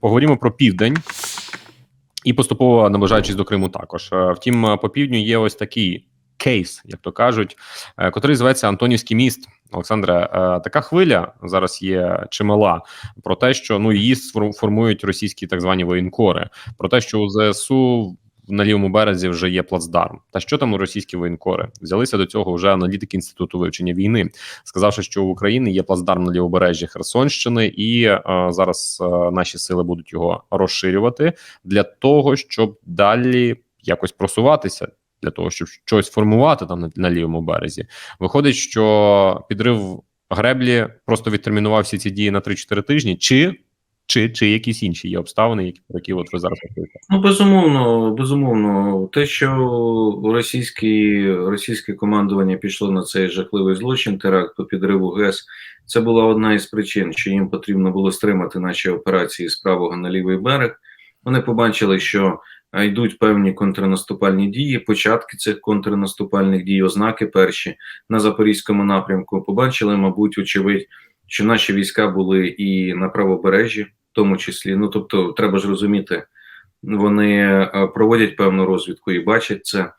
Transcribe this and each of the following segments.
поговоримо про південь. І поступово наближаючись до Криму, також Е, втім, е, по півдню є ось такий кейс, як то кажуть, е, котрий зветься Антонівський міст. Олександре, така хвиля зараз є чимала про те, що ну її формують російські так звані воєнкори, про те, що у ЗСУ на лівому березі вже є плацдарм. Та що там у російські воєнкори взялися до цього вже аналітики інституту вивчення війни, сказавши, що в Україні є плацдарм на лівобережжі Херсонщини, і е, зараз е, наші сили будуть його розширювати для того, щоб далі якось просуватися. Для того щоб щось формувати там на, на лівому березі, виходить, що підрив греблі просто відтермінував всі ці дії на 3-4 тижні, чи чи, чи якісь інші є обставини, які про які от ви зараз говорите? Ну, безумовно, безумовно, те, що російські, російське командування пішло на цей жахливий злочин, теракт по підриву ГЕС, це була одна із причин, що їм потрібно було стримати наші операції з правого на лівий берег. Вони побачили, що е, йдуть певні контрнаступальні дії, початки цих контрнаступальних дій, ознаки перші на запорізькому напрямку. Побачили, мабуть, очевидь, що наші війська були і на правобережжі, в тому числі. Ну тобто, треба ж розуміти, вони е, проводять певну розвідку і бачать це.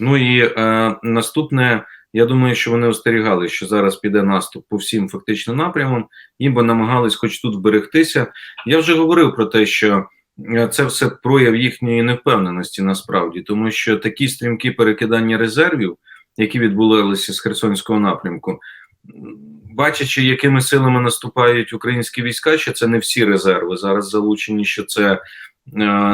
Ну і е, наступне, я думаю, що вони остерігали, що зараз піде наступ по всім фактично напрямам, їм би намагались хоч тут вберегтися. Я вже говорив про те, що е, це все прояв їхньої невпевненості насправді, тому що такі стрімкі перекидання резервів, які відбулися з Херсонського напрямку, бачачи, якими силами наступають українські війська, що це не всі резерви зараз залучені, що це е,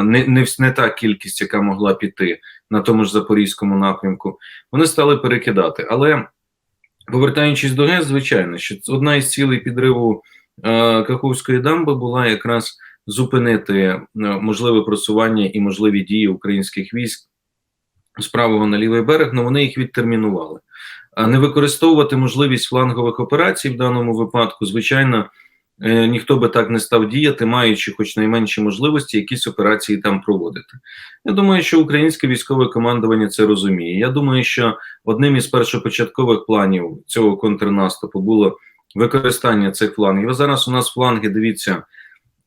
не, не, не та кількість, яка могла піти на тому ж запорізькому напрямку, вони стали перекидати. Але повертаючись до ГЕС, звичайно, що одна із цілей підриву е, Каховської дамби була якраз зупинити е, можливе просування і можливі дії українських військ з правого на лівий берег, але вони їх відтермінували. Не використовувати можливість флангових операцій в даному випадку, звичайно, е, ніхто би так не став діяти, маючи хоч найменші можливості якісь операції там проводити. Я думаю, що українське військове командування це розуміє. Я думаю, що одним із першопочаткових планів цього контрнаступу було використання цих флангів. Зараз у нас фланги, дивіться,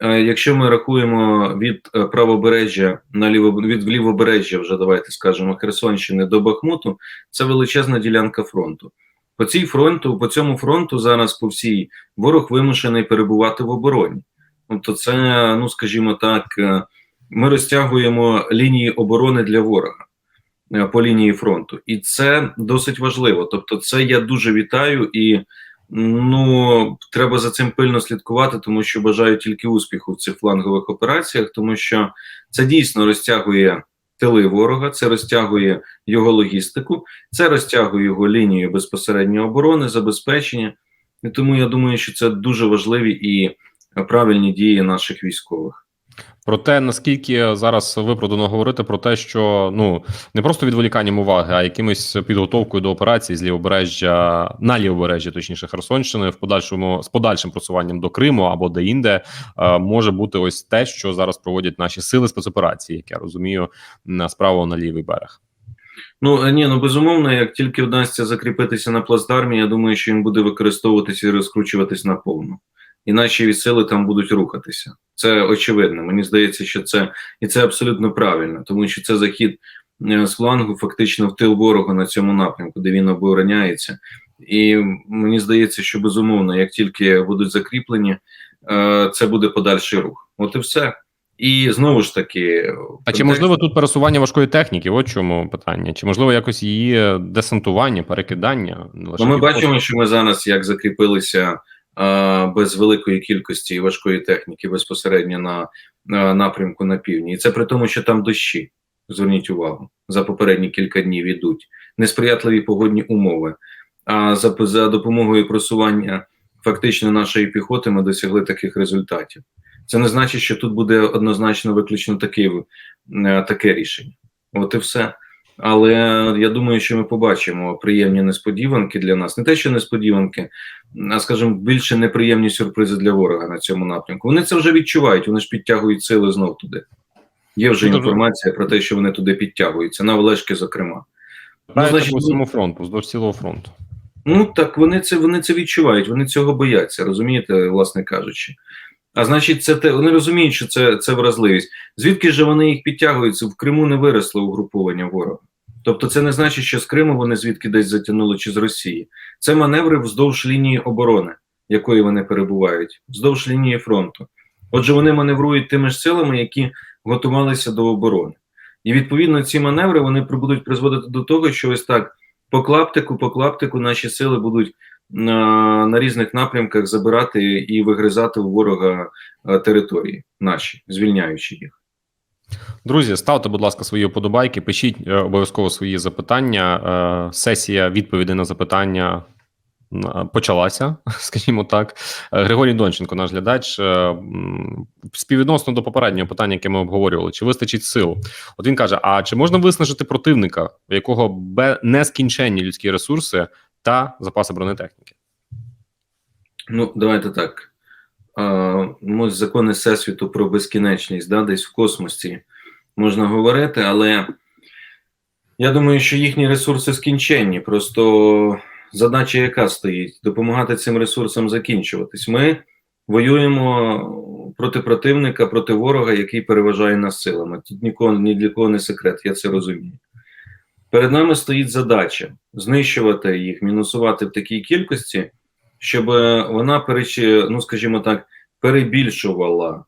якщо ми рахуємо від е, правобережжя на ліво від лівобережжя, вже давайте скажемо Херсонщини до Бахмуту, це величезна ділянка фронту. По цій фронту, по цьому фронту зараз по всій ворог вимушений перебувати в обороні. Тобто, це, ну скажімо так, е, ми розтягуємо лінії оборони для ворога е, по лінії фронту, і це досить важливо. Тобто, це я дуже вітаю і ну треба за цим пильно слідкувати, тому що бажаю тільки успіху в цих флангових операціях, тому що це дійсно розтягує тили ворога, це розтягує його логістику, це розтягує його лінію безпосередньої оборони, забезпечення. І тому я думаю, що це дуже важливі і правильні дії наших військових. Про те, наскільки зараз виправдано говорити про те, що ну не просто відволіканням уваги, а якимось підготовкою до операції з лівобережжя на лівобережжі, точніше Херсонщини, в подальшому з подальшим просуванням до Криму або де-інде, е, може бути ось те, що зараз проводять наші сили спецоперації, як я розумію, на справа на лівий берег. Ну е, ні, ну безумовно, як тільки вдасться закріпитися на плацдармі, я думаю, що він буде використовуватися і розкручуватись наповну. І наші сили там будуть рухатися. Це очевидно. Мені здається, що це і це абсолютно правильно, тому що це захід е, з флангу, фактично в тил ворога на цьому напрямку, де він обороняється. І мені здається, що безумовно, як тільки будуть закріплені, е, це буде подальший рух. От і все. І знову ж таки, А чи можливо тут пересування важкої техніки? От чому питання? Чи можливо якось її десантування, перекидання? Лише Ну, ми бачимо, що ми зараз як закріпилися без великої кількості важкої техніки безпосередньо на, на напрямку на півдні. І це при тому, що там дощі. Зверніть увагу, за попередні кілька днів ідуть несприятливі погодні умови. А за, за допомогою просування фактично нашої піхоти ми досягли таких результатів. Це не значить, що тут буде однозначно виключно таке, таке рішення. От і все. Але я думаю, що ми побачимо приємні несподіванки для нас. Не те, що несподіванки, а скажімо, більше неприємні сюрпризи для ворога на цьому напрямку. Вони це вже відчувають, вони ж підтягують сили знов туди. Є вже Ну, інформація про те, що вони туди підтягуються, на Олешки, зокрема. Знаєте, значить, по ну- всьому фронту, вздовж цілого фронту. Ну так вони це вони це відчувають, вони цього бояться, розумієте, власне кажучи. А значить, це те, вони розуміють, що це, це вразливість. Звідки ж вони їх підтягуються? В Криму не виросло угруповання ворога. Тобто, це не значить, що з Криму вони звідки десь затягнули чи з Росії. Це маневри вздовж лінії оборони, якої вони перебувають, вздовж лінії фронту. Отже, вони маневрують тими ж силами, які готувалися до оборони. І відповідно ці маневри вони будуть призводити до того, що ось так по клаптику, по клаптику наші сили будуть на, на різних напрямках забирати і вигризати у ворога е, території наші, звільняючи їх. Друзі, ставте, будь ласка, свої вподобайки, пишіть е, обов'язково свої запитання. Е, Сесія відповідей на запитання почалася, скажімо так. Григорій Донченко, наш глядач, співвідносно до попереднього питання, яке ми обговорювали, чи вистачить сил? От він каже: а чи можна виснажити противника, у якого нескінченні людські ресурси та запаси бронетехніки? Ну, давайте так. Ну, закони Всесвіту про безкінечність, да, десь в космосі можна говорити, але я думаю, що їхні ресурси скінченні. Просто задача, яка стоїть, допомагати цим ресурсам закінчуватись. Ми воюємо проти противника, проти ворога, який переважає нас силами. Тут нікого ні для кого не секрет, я це розумію. Перед нами стоїть задача знищувати їх, мінусувати в такій кількості, щоб вона перечі, ну скажімо так, перебільшувала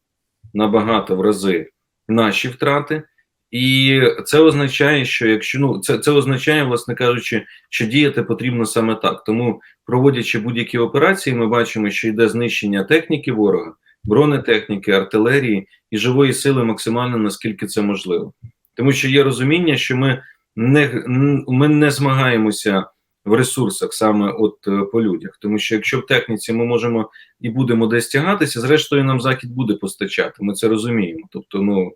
набагато в рази наші втрати. І це означає, що якщо ну це, це означає, власне кажучи, що діяти потрібно саме так. Тому, проводячи будь-які операції, ми бачимо, що йде знищення техніки ворога, бронетехніки, артилерії і живої сили максимально наскільки це можливо. Тому що є розуміння, що ми не, ми не змагаємося в ресурсах саме от е, по людях. Тому що якщо в техніці ми можемо і будемо десь тягатися, зрештою нам захід буде постачати. Ми це розуміємо. Тобто, ну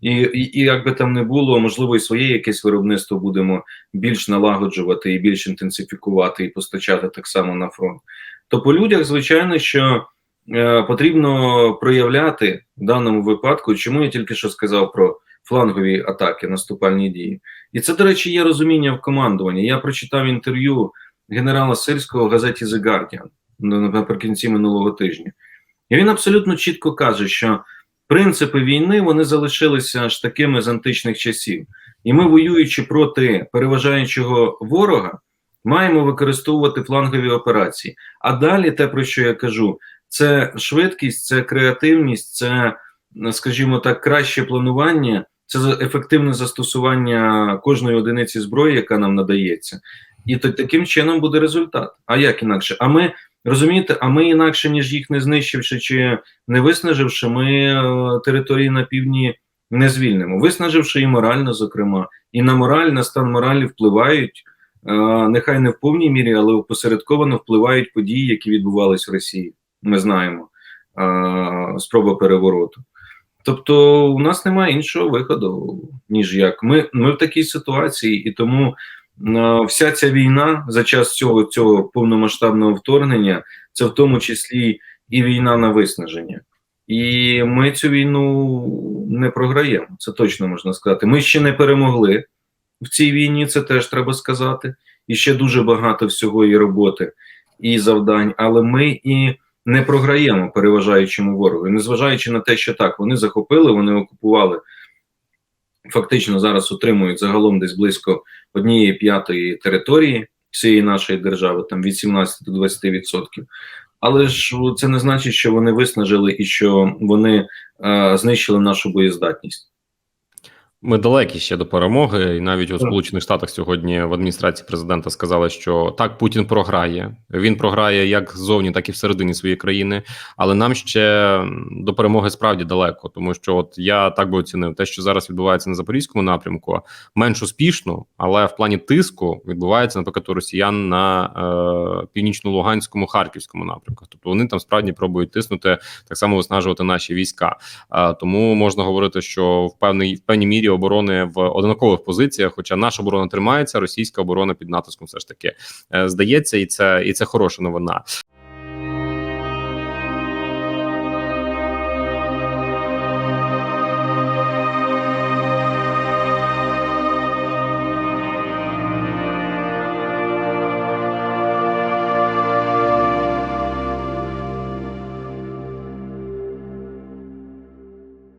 і, і, і як би там не було, можливо, і своє якесь виробництво будемо більш налагоджувати і більш інтенсифікувати і постачати так само на фронт. То по людях, звичайно, що е, потрібно проявляти в даному випадку, чому я тільки що сказав про флангові атаки, наступальні дії. І це, до речі, є розуміння в командуванні. Я прочитав інтерв'ю генерала Сирського в газеті The Guardian наприкінці минулого тижня. І він абсолютно чітко каже, що принципи війни вони залишилися аж такими з античних часів. І ми, воюючи проти переважаючого ворога, маємо використовувати флангові операції. А далі, те, про що я кажу, це швидкість, це креативність, це, скажімо так, краще планування, це ефективне застосування кожної одиниці зброї, яка нам надається. І то таким чином буде результат. А як інакше? А ми розумієте, а ми інакше, ніж їх не знищивши чи не виснаживши, ми е, території на півдні не звільнимо, виснаживши і морально, зокрема, і на мораль, на стан моралі впливають. е, Нехай не в повній мірі, але опосередковано впливають події, які відбувались в Росії. Ми знаємо е, спроба перевороту. Тобто, у нас немає іншого виходу, ніж як. Ми, ми в такій ситуації, і тому е, вся ця війна за час цього, цього повномасштабного вторгнення, це в тому числі і війна на виснаження. І ми цю війну не програємо. Це точно можна сказати. Ми ще не перемогли в цій війні, це теж треба сказати. І ще дуже багато всього і роботи, і завдань, але ми і не програємо переважаючому ворогу. І незважаючи на те, що так, вони захопили, вони окупували, фактично зараз утримують загалом десь близько однієї п'ятої території всієї нашої держави, там від 17 до 20%. Але ж це не значить, що вони виснажили і що вони е, знищили нашу боєздатність. Ми далекі ще до перемоги, і навіть у Сполучених Штатах сьогодні в адміністрації президента сказали, що так Путін програє. Він програє як ззовні, так і всередині своєї країни. Але нам ще до перемоги справді далеко, тому що от я так би оцінив те, що зараз відбувається на запорізькому напрямку, менш успішно, але в плані тиску відбувається наприклад у росіян на е, північно-луганському харківському напрямку. Тобто вони там справді пробують тиснути так само виснажувати наші війська. Е, тому можна говорити, що в певній в певній мірі оборони в однакових позиціях, хоча наша оборона тримається, російська оборона під натиском все ж таки е, здається, і це і це хороша новина.